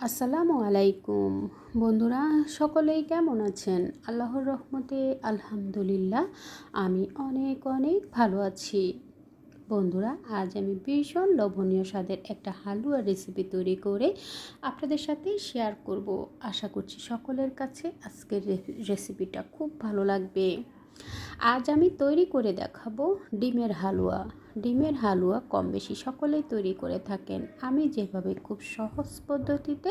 আসসালামু আলাইকুম। বন্ধুরা, সকলেই কেমন আছেন? আল্লাহর রহমতে আলহামদুলিল্লাহ, আমি অনেক অনেক ভালো আছি। বন্ধুরা, আজ আমি ভীষণ লোভনীয় স্বাদের একটা হালুয়া রেসিপি তৈরি করে আপনাদের সাথে শেয়ার করব। আশা করছি সকলের কাছে আজকের রেসিপিটা খুব ভালো লাগবে। আজ আমি তৈরি করে দেখাবো ডিমের হালুয়া। ডিমের হালুয়া কম বেশি সকলেই তৈরি করে থাকেন। আমি যেভাবে খুব সহজ পদ্ধতিতে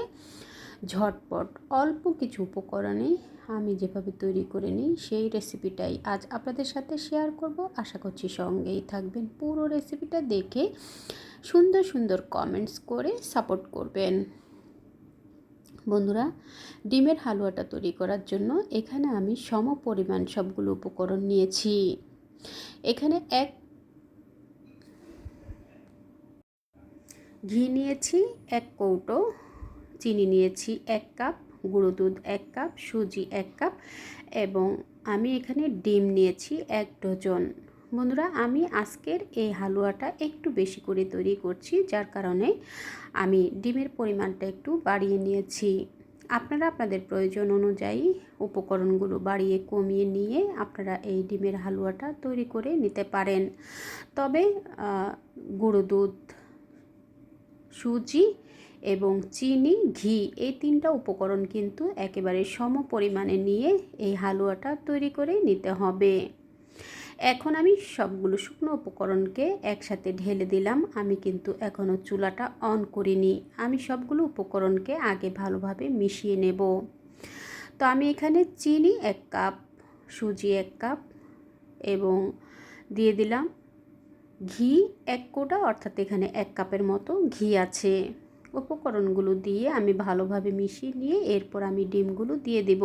ঝটপট অল্প কিছু উপকরণে আমি যেভাবে তৈরি করে নিই, সেই রেসিপিটাই আজ আপনাদের সাথে শেয়ার করব। আশা করছি সঙ্গেই থাকবেন। পুরো রেসিপিটা দেখে সুন্দর সুন্দর কমেন্টস করে সাপোর্ট করবেন। বন্ধুরা, ডিমের হালুয়াটা তৈরি করার জন্য এখানে আমি সম পরিমাণ সবগুলো উপকরণ নিয়েছি। এখানে এক ঘি নিয়েছি এক কৌটো, চিনি নিয়েছি এক কাপ, গুঁড়ো দুধ এক কাপ, সুজি এক কাপ এবং আমি এখানে ডিম নিয়েছি এক ডজন। বন্ধুরা, আমি আজকের এই হালুয়াটা একটু বেশি করে তৈরি করছি যার কারণে আমি ডিমের পরিমাণটা একটু বাড়িয়ে নিয়েছি। আপনারা আপনাদের প্রয়োজন অনুযায়ী উপকরণগুলো বাড়িয়ে কমিয়ে নিয়ে আপনারা এই ডিমের হালুয়াটা তৈরি করে নিতে পারেন। তবে গুঁড়ো দুধ সুজি এবং চিনি, ঘি, এই তিনটা উপকরণ কিন্তু একেবারে সম পরিমাণে নিয়ে এই হালুয়াটা তৈরি করে নিতে হবে। এখন আমি সবগুলো শুকনো উপকরণকে একসাথে ঢেলে দিলাম। আমি কিন্তু এখনও চুলাটা অন করিনি। আমি সবগুলো উপকরণকে আগে ভালোভাবে মিশিয়ে নেব। তো আমি এখানে চিনি এক কাপ, সুজি এক কাপ এবং দিয়ে দিলাম ঘি এক কোটা, অর্থাৎ এখানে এক কাপের মতো ঘি আছে। উপকরণগুলো দিয়ে আমি ভালোভাবে মিশিয়ে নিয়ে এরপর আমি ডিমগুলো দিয়ে দেব।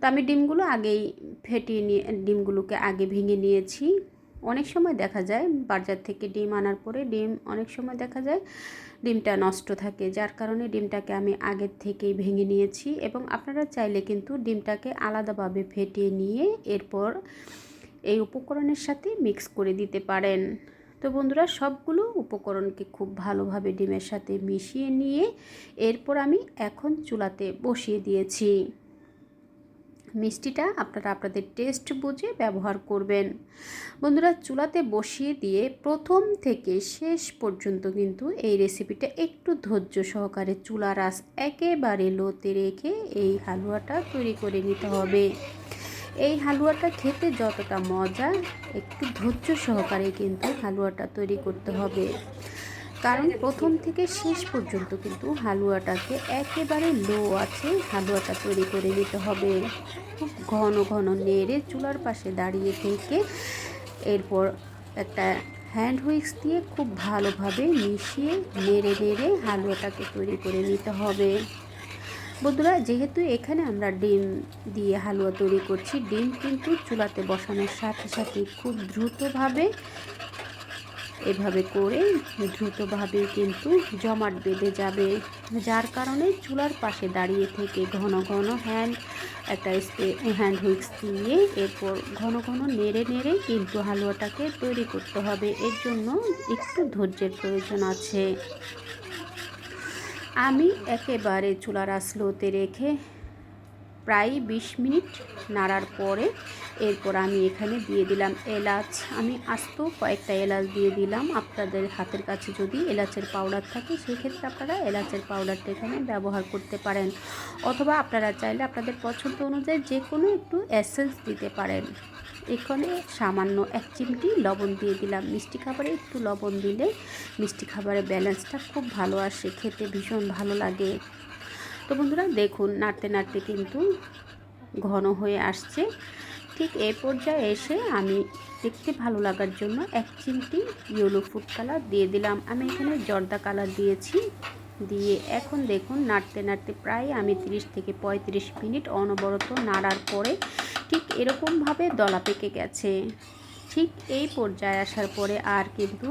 তো আমি ডিমগুলো আগেই ফেটিয়ে নিয়ে, ডিমগুলোকে আগে ভেঙে নিয়েছি। অনেক সময় দেখা যায় বাজার থেকে ডিম আনার পরে ডিম, অনেক সময় দেখা যায় ডিমটা নষ্ট থাকে, যার কারণে ডিমটাকে আমি আগের থেকেই ভেঙে নিয়েছি। এবং আপনারা চাইলে কিন্তু ডিমটাকে আলাদাভাবে ফেটিয়ে নিয়ে এরপর এই উপকরণের সাথে মিক্স করে দিতে পারেন। তো বন্ধুরা, সবগুলো উপকরণকে খুব ভালোভাবে ডিমের সাথে মিশিয়ে নিয়ে এরপর আমি এখন চুলাতে বসিয়ে দিয়েছি। মিষ্টিটা আপনারা আপনাদের টেস্ট বুঝে ব্যবহার করবেন। বন্ধুরা, চুলাতে বসিয়ে দিয়ে প্রথম থেকে শেষ পর্যন্ত কিন্তু এই রেসিপিটা একটু ধৈর্য সহকারে চুলা রাস একেবারে লোতে রেখে এই হালুয়াটা তৈরি করে নিতে হবে। এই হালুয়াটা খেতে যতটা মজা, একটু ধৈর্য সহকারে কিন্তু হালুয়াটা তৈরি করতে হবে। কারণ প্রথম থেকে শেষ পর্যন্ত কিন্তু হালুয়াটাকে একেবারে লো আছে হালুয়াটা তৈরি করে নিতে হবে। খুব ঘন ঘন নেড়ে চুলার পাশে দাঁড়িয়ে থেকে এরপর একটা হ্যান্ড হুইক্স দিয়ে খুব ভালোভাবে মিশিয়ে নেড়ে নেড়ে হালুয়াটাকে তৈরি করে নিতে হবে। বন্ধুরা, যেহেতু এখানে আমরা ডিম দিয়ে হালুয়া তৈরি করছি, ডিম কিন্তু চুলাতে বসানোর সাথে সাথে খুব দ্রুতভাবে এভাবে করে দ্রুতভাবে কিন্তু জমাট বেঁধে যাবে, যার কারণে চুলার পাশে দাঁড়িয়ে থেকে ঘন ঘন হ্যান্ড একটা হ্যান্ড হুইক্স দিয়ে এরপর ঘন ঘন নেড়ে নেড়ে কিন্তু হালুয়াটাকে তৈরি করতে হবে। এর জন্য একটু ধৈর্যের প্রয়োজন আছে। আমি একেবারে চুলার আসলোতে রেখে প্রায় বিশ মিনিট নাড়ার পরে এরপর আমি এখানে দিয়ে দিলাম এলাচ। আমি আস্ত কয়েকটা এলাচ দিয়ে দিলাম। আপনাদের হাতের কাছে যদি এলাচের পাউডার থাকে, সেক্ষেত্রে আপনারা এলাচের পাউডারটা এখানে ব্যবহার করতে পারেন। অথবা আপনারা চাইলে আপনাদের পছন্দ অনুযায়ী যে কোনো একটু অ্যাসেন্স দিতে পারেন। এখানে সামান্য এক চিমটি লবণ দিয়ে দিলাম। মিষ্টি খাবারে একটু লবণ দিলে মিষ্টি খাবারের ব্যালেন্সটা খুব ভালো আসে, খেতে ভীষণ ভালো লাগে। তো বন্ধুরা, দেখুন, নাড়তে নাড়তে কিন্তু ঘন হয়ে আসছে। ঠিক এই পর্যায়ে এসে আমি দেখতে ভালো লাগার জন্য এক চিমটি ইয়েলো ফুড কালার দিয়ে দিলাম। আমি এখানে জর্দা কালার দিয়েছি। দিয়ে এখন দেখুন, নাড়তে নাড়তে প্রায় আমি 30 থেকে 35 মিনিট অনবরত নাড়ার পরে ঠিক এরকমভাবে দলা পেকে গেছে। ঠিক এই পর্যায়ে আসার পরে আর কিন্তু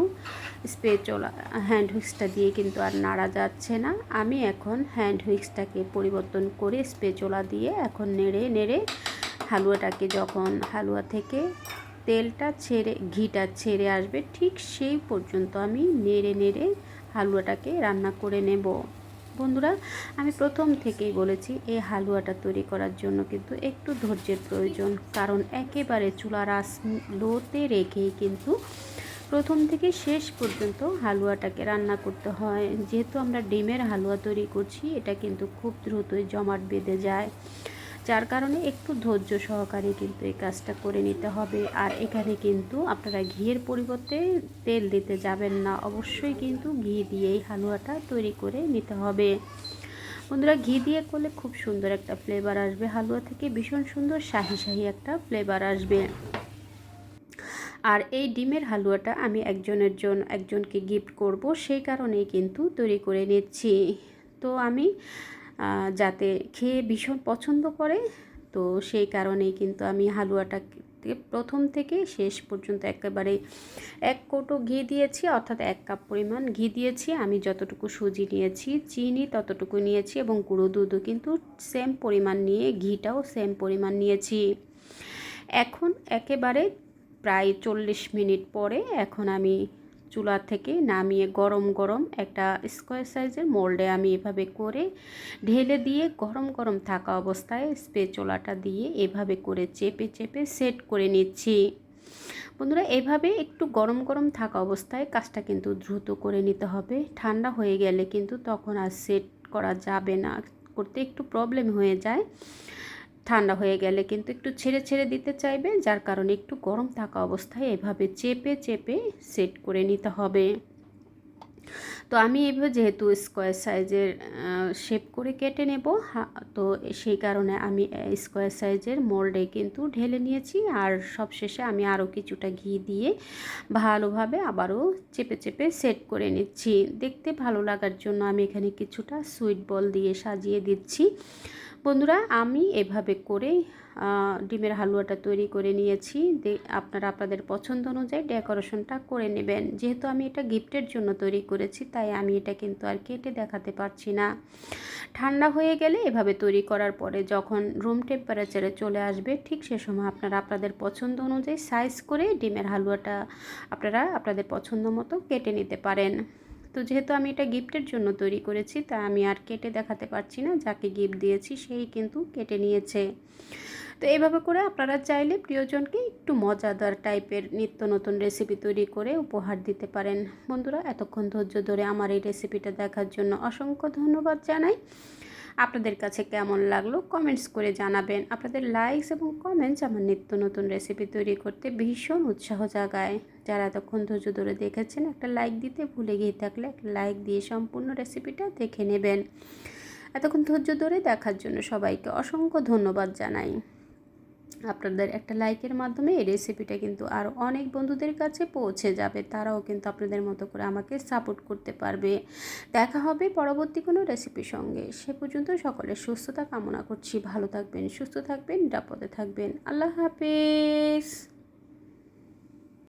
স্প্রে চলা হ্যান্ড হুইক্সটা দিয়ে কিন্তু আর নাড়া যাচ্ছে না। আমি এখন হ্যান্ড হুইক্সটাকে পরিবর্তন করে স্প্রে চলা দিয়ে এখন নেড়ে নেড়ে হালুয়াটাকে যখন হালুয়া থেকে তেলটা ছেড়ে, ঘিটা ছেড়ে আসবে, ঠিক সেই পর্যন্ত আমি নেড়ে নেড়ে হালুয়াটাকে রান্না করে নেব। বন্ধুরা, আমি প্রথম থেকেই বলেছি, এই হালুয়াটা তৈরি করার জন্য কিন্তু একটু ধৈর্যের প্রয়োজন। কারণ একেবারে চুলার আস লোতে রেখেই কিন্তু প্রথম থেকে শেষ পর্যন্ত হালুয়াটাকে রান্না করতে হয়। যেহেতু আমরা ডিমের হালুয়া তৈরি করছি, এটা কিন্তু খুব দ্রুতই জমাট বেঁধে যায়। যার কারণে একটু ধৈর্য সহকারে কিন্তু এই কাজটা করে নিতে হবে। আর এখানে কিন্তু আপনারা ঘিয়ের পরিবর্তে তেল দিতে যাবেন না। অবশ্যই কিন্তু ঘি দিয়েই হালুয়াটা তৈরি করে নিতে হবে। বন্ধুরা, ঘি দিয়ে করলে খুব সুন্দর একটা ফ্লেভার আসবে। হালুয়া থেকে ভীষণ সুন্দর শাহি শাহি একটা ফ্লেভার আসবে। আর এই ডিমের হালুয়াটা আমি একজনের জন্য একজনকে গিফট করব, সেই কারণেই কিন্তু তৈরি করে নিচ্ছি। তো আমি যাতে খেয়ে ভীষণ পছন্দ করে। তো সেই কারণেই কিন্তু আমি হালুয়াটা প্রথম থেকে শেষ পর্যন্ত একেবারে এক কৌটো ঘি দিয়েছি, অর্থাৎ এক কাপ পরিমাণ ঘি দিয়েছি। আমি যতটুকু সুজি নিয়েছি, চিনি ততটুকু নিয়েছি এবং গুঁড়ো দুধও কিন্তু সেম পরিমাণ নিয়ে, ঘিটাও সেম পরিমাণ নিয়েছি। এখন একেবারে প্রায় চল্লিশ মিনিট পরে এখন আমি চুলা থেকে নামিয়ে গরম গরম একটা স্কোয়ার সাইজের মোল্ডে আমি এভাবে করে ঢেলে দিয়ে গরম গরম থাকা অবস্থায় স্পেচোলাটা দিয়ে এভাবে করে চেপে চেপে সেট করে নিচ্ছি। বন্ধুরা, এভাবে একটু গরম গরম থাকা অবস্থায় কাজটা কিন্তু দ্রুত করে নিতে হবে। ঠান্ডা হয়ে গেলে কিন্তু তখন আর সেট করা যাবে না। করতে একটু প্রবলেম হয়ে যায়। ঠান্ডা হয়ে গেলে কিন্তু একটু ছেড়ে ছেড়ে দিতে চাইবে, যার কারণে একটু গরম থাকা অবস্থায় এভাবে চেপে চেপে সেট করে নিতে হবে। তো আমি এভাবে যেহেতু স্কোয়ার সাইজের শেপ করে কেটে নেব তো সেই কারণে আমি স্কোয়ার সাইজের মোল্ডে কিন্তু ঢেলে নিয়েছি, আর সবশেষে আমি আরও কিছুটা ঘি দিয়ে ভালোভাবে আবারও চেপে চেপে সেট করে নিচ্ছি। দেখতে ভালো লাগার জন্য আমি এখানে কিছুটা সুইট বল দিয়ে সাজিয়ে দিচ্ছি। বন্ধুরা, আমি এভাবে করে ডিমের হালুয়াটা তৈরি করে নিয়েছি। আপনারা আপনাদের পছন্দ অনুযায়ী ডেকোরেশনটা করে নেবেন। যেহেতু আমি এটা গিফটের জন্য তৈরি করেছি, তাই আমি এটা কিন্তু আর কেটে দেখাতে পারছি না। ঠান্ডা হয়ে গেলে এভাবে তৈরি করার পরে যখন রুম টেম্পারেচারে চলে আসবে, ঠিক সে সময় আপনারা আপনাদের পছন্দ অনুযায়ী সাইজ করে ডিমের হালুয়াটা আপনারা আপনাদের পছন্দ মতো কেটে নিতে পারেন। তো যেহেতু আমি এটা গিফটের জন্য তৈরি করেছি, তা আমি আর কেটে দেখাতে পারছি না। যাকে গিফট দিয়েছি, সেই কিন্তু কেটে নিয়েছে। তো এইভাবে করে আপনারা চাইলে প্রিয়জনকে একটু মজাদার টাইপের নিত্য নতুন রেসিপি তৈরি করে উপহার দিতে পারেন। বন্ধুরা, এতক্ষণ ধৈর্য ধরে আমার এই রেসিপিটা দেখার জন্য অসংখ্য ধন্যবাদ জানাই। আপনাদের কাছে কেমন লাগল কমেন্টস করে জানাবেন। আপনাদের লাইকস এবং কমেন্টস আমার নিত্য নতুন রেসিপি তৈরি করতে ভীষণ উৎসাহ জাগায়। যারা এতক্ষণ ধৈর্য ধরে দেখেছেন একটা লাইক দিতে ভুলে গিয়ে থাকলে একটা লাইক দিয়ে সম্পূর্ণ রেসিপিটা দেখে নেবেন। এতক্ষণ ধৈর্য ধরে দেখার জন্য সবাইকে অসংখ্য ধন্যবাদ জানাই। আপনাদের একটা লাইকের মাধ্যমে এই রেসিপিটা কিন্তু আরও অনেক বন্ধুদের কাছে পৌঁছে যাবে। তারাও কিন্তু আপনাদের মতো করে আমাকে সাপোর্ট করতে পারবে। দেখা হবে পরবর্তী কোনো রেসিপির সঙ্গে। সে পর্যন্ত সকলের সুস্থতা কামনা করছি। ভালো থাকবেন, সুস্থ থাকবেন, নিরাপদে থাকবেন। আল্লাহ হাফেজ।